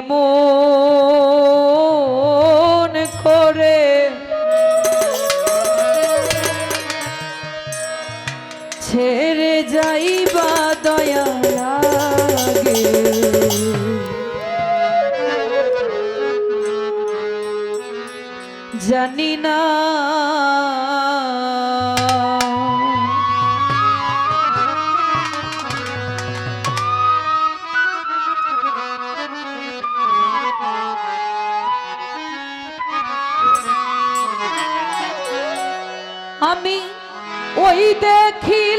এমন করে? ছেড়ে যাইবা দয়া লাগে। জানি না দেখি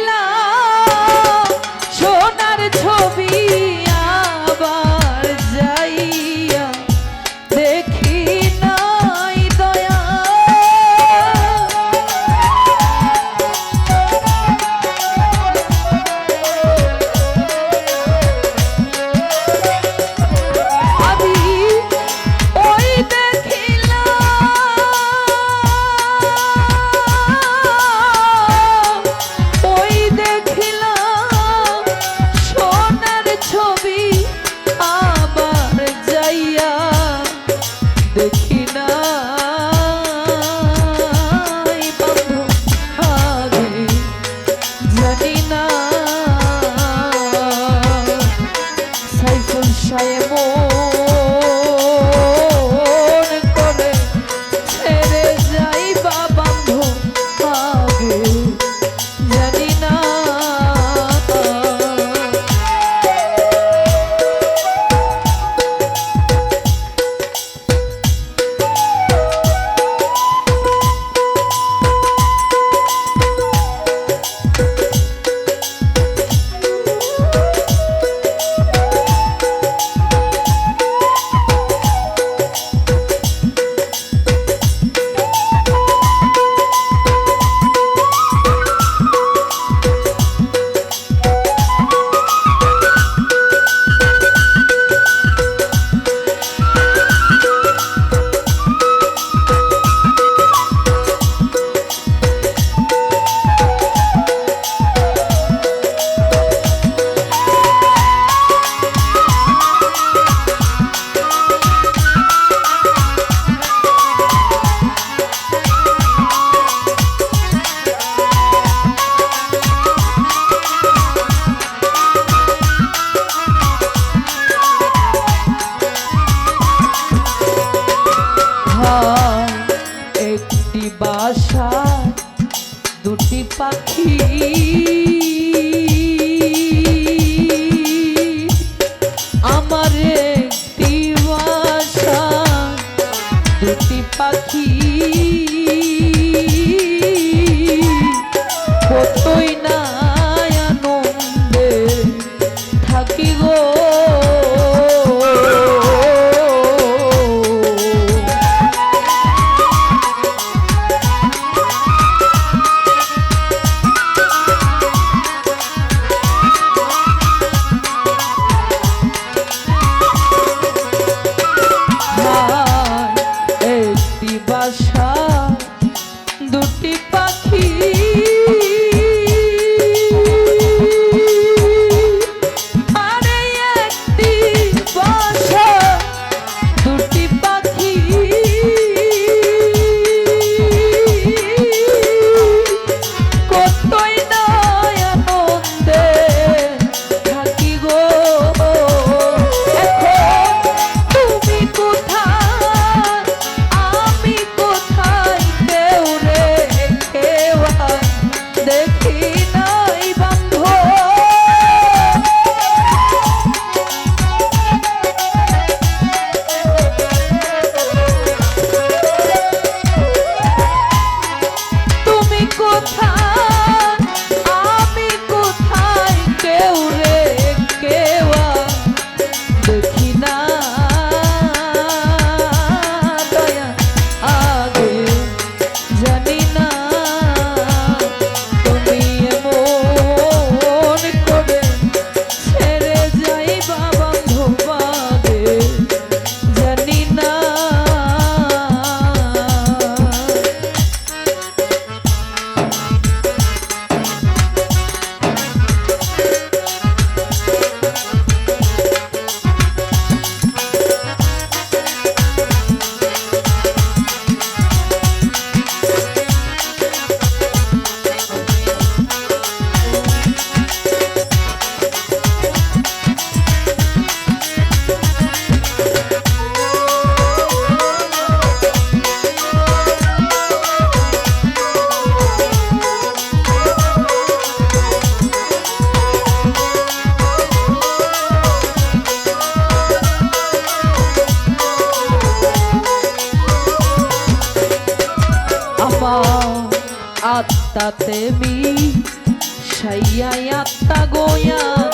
সংশয়ে মো আশা দুটি পাখি। আমার একটি আশা দুটি পাখি। কতই আত্মাতে মি সাইয়াই আত্মা গোয়া।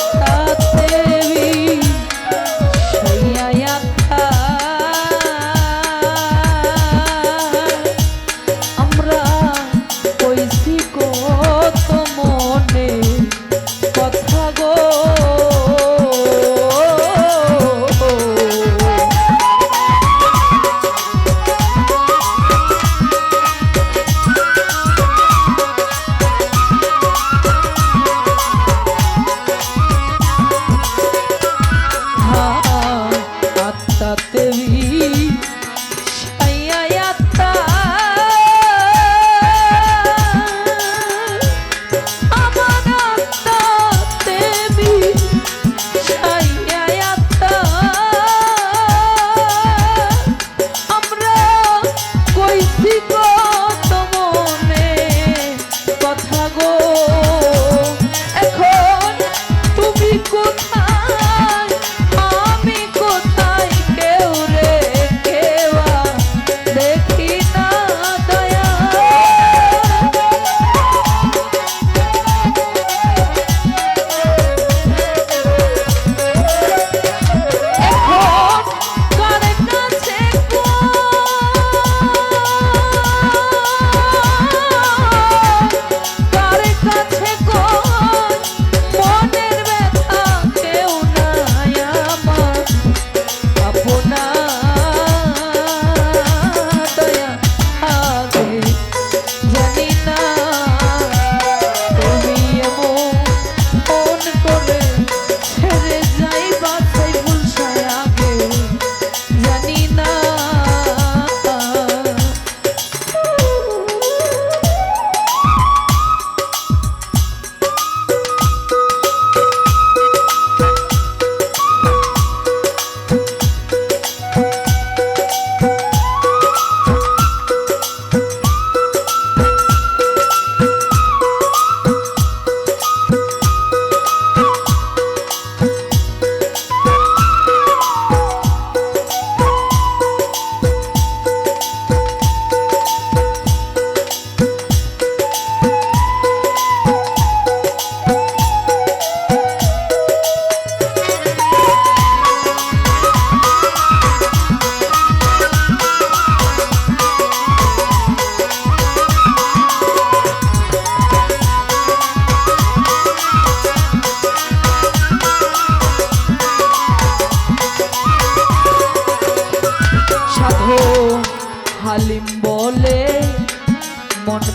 want to